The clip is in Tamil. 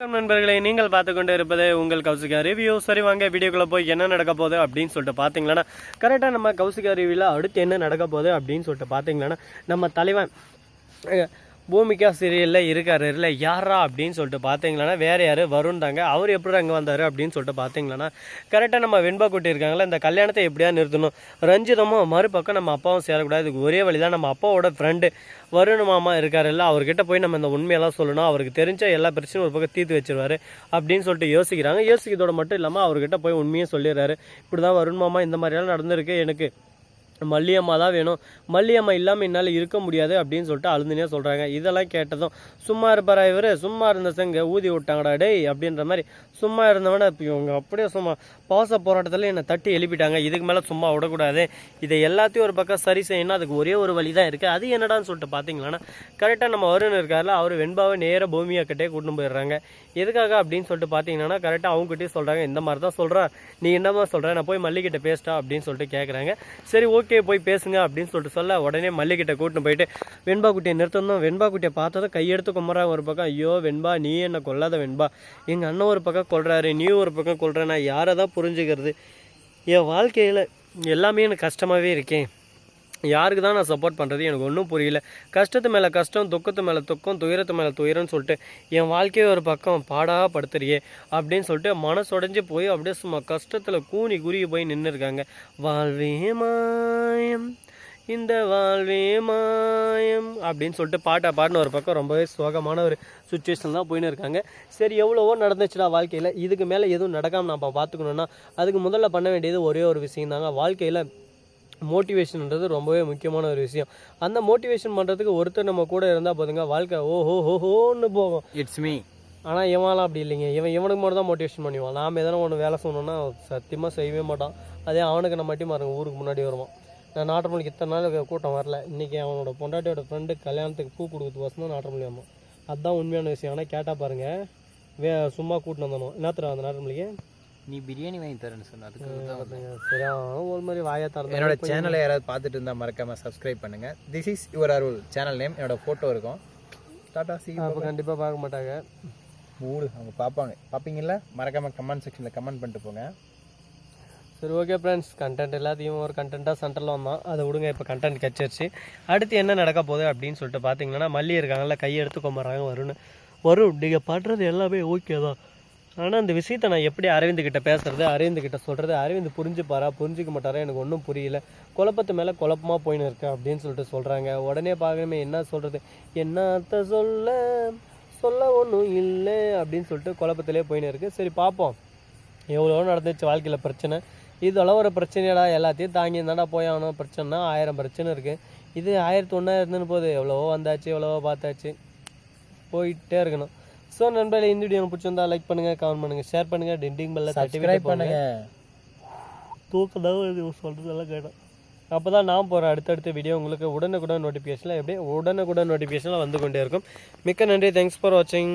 நண்பர்களை நீங்கள் பார்த்து கொண்டு இருப்பது உங்கள் கௌசிகா ரிவ்யூ. சரி வாங்க வீடியோக்குள்ளே போய் என்ன நடக்க போகுது அப்படின்னு சொல்லிட்டு பார்த்தீங்களன்னா கரெக்டாக நம்ம கௌசிகா ரிவ்யூவில் அடுத்து என்ன நடக்க போகுது அப்படின்னு சொல்லிட்டு பார்த்தீங்களன்னா நம்ம தலைவன் பூமிக்கா பூமிகா சீரியலில் இருக்காரு இல்லை யாரா அப்படின்னு சொல்லிட்டு பார்த்தீங்களன்னா வேறு யார்? வருண் தாங்க. அவர் எப்படி அங்கே வந்தார் அப்படின்னு சொல்லிட்டு பார்த்தீங்களன்னா கரெக்டாக நம்ம வெண்பா குட்டி இருக்காங்களா இந்த கல்யாணத்தை எப்படியா நிறுத்தணும்? ரஞ்சிதமும் மறுபக்கம் நம்ம அப்பாவும் சேரக்கூடாது. இதுக்கு ஒரே வழி தான் நம்ம அப்பாவோட ஃப்ரெண்டு வருண் மாமா இருக்காருல்ல அவர்கிட்ட போய் நம்ம இந்த உண்மையெல்லாம் சொல்லணும். அவருக்கு தெரிஞ்ச எல்லா பிரச்சனையும் ஒரு பக்கம் தீர்த்து வச்சிருவாரு அப்படின்னு சொல்லிட்டு யோசிக்கிறாங்க. யோசிக்கிறதோட மட்டும் இல்லாமல் அவர்கிட்ட போய் உண்மையை சொல்லிடுறாரு. இப்படி தான் வருண் மாமா இந்த மாதிரியெல்லாம் நடந்திருக்கு. எனக்கு மல்லியம்மா தான் வேணும். மல்லியம்மா இல்லாமல் என்னால் இருக்க முடியாது அப்படின்னு சொல்லிட்டு அழுதுனே சொல்கிறாங்க இதெல்லாம் கேட்டதும் சும்மா இருப்பாரா இவர்? சும்மா இருந்த செங்க ஊதி விட்டாங்கடா டேய் அப்படின்ற மாதிரி சும்மா இருந்தவனே இப்போ இவங்க அப்படியே சும்மா பாச போராட்டத்தில் என்னை தட்டி எழுப்பிட்டாங்க. இதுக்கு மேலே சும்மா விடக்கூடாது. இதை எல்லாத்தையும் ஒரு பக்கம் சரி செய்யணும் அதுக்கு ஒரே ஒரு வழி தான் இருக்குது அது என்னடான்னு சொல்லிட்டு பார்த்தீங்களன்னா கரெக்டாக நம்ம வருண் இருக்கார்ல அவர் வெண்பாவை நேராக பூமியாக கிட்டே கூட்டின்னு போயிடுறாங்க. எதுக்காக அப்படின்னு சொல்லிட்டு பார்த்தீங்கன்னா கரெக்டாக அவங்ககிட்டயே சொல்கிறாங்க இந்த மாதிரி தான் சொல்கிறா நீ என்னமா சொல்கிற நான் போய் மல்லிகிட்ட பேசிட்டா அப்படின்னு சொல்லிட்டு கேட்குறாங்க சரி ஓகே போய் பேசுங்க அப்படின்னு சொல்லிட்டு சொல்ல உடனே மல்லிகிட்ட கூட்டின்னு போயிட்டு வெண்பா குட்டியை நிறுத்தணும். வெண்பா குட்டியை பார்த்ததும் கையெடுத்து கும்புறாங்க ஒரு பக்கம். ஐயோ வெண்பா நீ என்ன கொல்லாத வெண்பா. எங்கள் அண்ணன் ஒரு பக்கம் கொள்கிறாரு நீ ஒரு பக்கம் கொள்ற நான் யாரை தான் புரிஞ்சுக்கிறது? என் வாழ்க்கையில் எல்லாமே எனக்கு கஷ்டமாகவே இருக்கேன் யாருக்கு தான் நான் சப்போர்ட் பண்ணுறது எனக்கு ஒன்றும் புரியல. கஷ்டத்து மேலே கஷ்டம் துக்கத்து மேலே துக்கம் துயரத்து மேலே துயரம்னு சொல்லிட்டு என் வாழ்க்கையை ஒரு பக்கம் பாடாக படுத்துறியே அப்படின்னு சொல்லிட்டு மனசுடைஞ்சு போய் அப்படியே சும்மா கஷ்டத்தில் கூனி குறுகி போய் நின்று இருக்காங்க வாழ்வே மாயம். இந்த வாழ்வே மாயம் அப்படின்னு சொல்லிட்டு பாட்டா பாடின ஒரு பக்கம் ரொம்பவே சோகமான ஒரு சுச்சுவேஷன் தான் போயின்னு இருக்காங்க. சரி எவ்வளவோ நடந்துச்சுடா வாழ்க்கையில். இதுக்கு மேலே எதுவும் நடக்காமல் நம்ம பார்த்துக்கணுன்னா அதுக்கு முதல்ல பண்ண வேண்டியது ஒரே ஒரு விஷயம் தாங்க. வாழ்க்கையில் மோட்டிவேஷன்ன்றது ரொம்பவே முக்கியமான ஒரு விஷயம். அந்த மோட்டிவேஷன் பண்ணுறதுக்கு ஒருத்தர் நம்ம கூட இருந்தால் போதுங்க. வாழ்க்கை ஓஹோ ஹோஹோன்னு போகும். இட்ஸ் மீ ஆனால் இவன்லாம் அப்படி இல்லைங்க. இவன் இவனுக்கு மட்டும் தான் மோட்டிவேஷன் பண்ணுவான். நாம் எதனா ஒன்று வேலை சொன்னோன்னா சத்தியமாக செய்யவே மாட்டான். அதே அவனுக்கு நம்ம மட்டும் பாருங்க ஊருக்கு முன்னாடி வருவான். நான் நாட்டமல்லிக்கு இத்தனை நாள் கூட்டம் வரல. இன்றைக்கி அவனோட பொண்டாட்டியோட ஃப்ரெண்டு கல்யாணத்துக்கு பூ கொடுக்குறது வசம் தான் நாட்டமல்லி அம்மா அதுதான் உண்மையான விஷயம். ஆனால் கேட்டால் பாருங்கள் வே சும்மா கூட்டின்னு வந்தானோ என்னத்துறா அந்த நாட்டமல்லிக்கு நீ பிரியாணி வாங்கி தரேன்னு சொன்ன. அதுக்கு தான் வந்தேன். சரி அவன் ஒரு மாதிரி வாயா திறந்து என்னோட சேனலை யாராவது பார்த்துட்டு இருந்தா மறக்காம சப்ஸ்கிரைப் பண்ணுங்க. This is your Arul channel name என்னோட ஃபோட்டோ இருக்கும். டாடா சி அப்போ கண்டிப்பாக பார்க்க மாட்டாங்க. மூடு. அவங்க பார்ப்பாங்க. பார்ப்பீங்கல்ல? மறக்காம கமெண்ட் செக்ஷனில் கமெண்ட் பண்ணிட்டு போங்க. சரி ஓகே ஃப்ரெண்ட்ஸ் கண்டென்ட் எல்லாத்தையும் ஒரு கண்டென்ட்டாக சென்டரில் வந்தோம் அதை விடுங்க இப்போ கண்டென்ட் கிடச்சிருச்சு அடுத்து என்ன நடக்க போகுது அப்படின்னு சொல்லிட்டு பார்த்தீங்கன்னா மல்லி இருக்காங்கல்ல கையெடுத்து கொம்புறாங்க வரும்னு வரும் நீங்கள் பண்ணுறது எல்லாமே ஓகே தான். ஆனால் அந்த விஷயத்தை நான் எப்படி அரவிந்த்கிட்ட பேசுறது அரவிந்த்கிட்ட சொல்கிறது அரவிந்த் புரிஞ்சுப்பாரா புரிஞ்சிக்க மாட்டாரா எனக்கு ஒன்றும் புரியல. குழப்பத்து மேலே குழப்பமாக போயின்னு இருக்கு அப்படின்னு சொல்லிட்டு சொல்கிறாங்க உடனே பார்க்கணுமே என்ன சொல்கிறது என்னத்த சொல்ல? சொல்ல ஒன்றும் இல்லை அப்படின்னு சொல்லிட்டு குழப்பத்திலே போயின்னு இருக்கு. சரி பார்ப்போம் எவ்வளோ நடந்துச்சு வாழ்க்கையில் பிரச்சனை. இதெல்லாம் ஒரு பிரச்சனையடா எல்லாத்தையும் தாங்கி இருந்தாடா போய் ஆகணும். பிரச்சனைனா ஆயிரம் பிரச்சனை இருக்குது இது ஆயிரத்தி ஒன்றா இருந்துன்னு போகுது. எவ்வளவோ வந்தாச்சு எவ்வளவோ பார்த்தாச்சு. போயிட்டே இருக்கணும். ஸோ நண்பர்களே இந்த வீடியோ பிடிச்சிருந்தா லைக் பண்ணுங்கள் கமெண்ட் பண்ணுங்கள் ஷேர் பண்ணுங்கள் டெண்டிங் பெல்ல சப்ஸ்கிரைப் போங்க. பண்ணுங்க. தூக்கம் தான் வருது சொல்கிறதெல்லாம் கேட்டோம். அப்போ தான் நான் போகிற அடுத்தடுத்த வீடியோ உங்களுக்கு உடனுக்குடன் நோட்டிஃபிகேஷனில் எப்படி உடனுக்குடன் நோட்டிஃபிகேஷனில் வந்து கொண்டே இருக்கும். மிக்க நன்றி. தேங்க்ஸ் ஃபார் வாட்சிங்